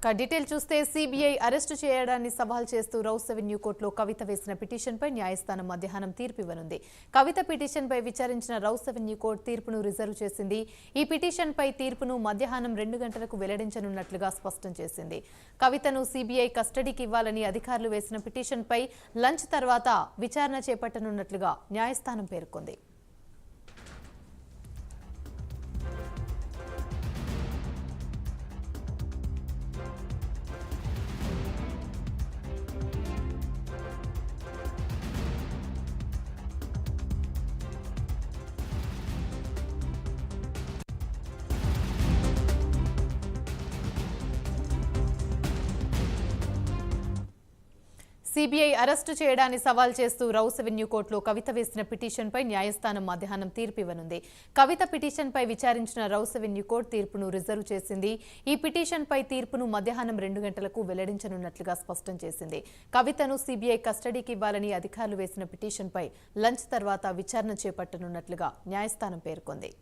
ఇక డీటెయిల్ చూస్తే CBI arrest చేయడాన్ని సవాల్ చేస్తూ రౌస్ రెవెన్యూ కోర్టులో కవిత వేసిన పిటిషన్పై న్యాయస్థానం మధ్యాహ్నం తీర్పు ఇవ్వనుంది కవిత పిటిషన్పై విచారించిన రౌస్ రెవెన్యూ కోర్టు తీర్పును రిజర్వ్ చేసింది. ఈ పిటిషన్పై తీర్పును మధ్యాహ్నం రెండు గంటలకు వెల్లడించనున్నట్లుగా స్పష్టం చేసింది. కవితను సిబిఐ కస్టడీకి ఇవ్వాలని అధికారులు వేసిన పిటిషన్పై లంచ్ తర్వాత విచారణ చేపట్టనున్నట్లుగా న్యాయస్థానం పేర్కొంది. సిబిఐ అరెస్టు చేయడాన్ని సవాల్ చేస్తూ రౌస్ రెవెన్యూ కోర్టులో కవిత వేసిన పిటిషన్పై న్యాయస్థానం మధ్యాహ్నం తీర్పు ఇవ్వనుంది కవిత పిటిషన్పై విచారించిన రౌస్ రెవెన్యూ కోర్టు తీర్పును రిజర్వ్ చేసింది. ఈ పిటిషన్పై తీర్పును మధ్యాహ్నం రెండు గంటలకు వెల్లడించనున్నట్లుగా స్పష్టం చేసింది. కవితను సిబిఐ కస్టడీకి ఇవ్వాలని అధికారులు వేసిన పిటిషన్పై లంచ్ తర్వాత విచారణ చేపట్టనున్నట్లుగా న్యాయస్థానం పేర్కొంది.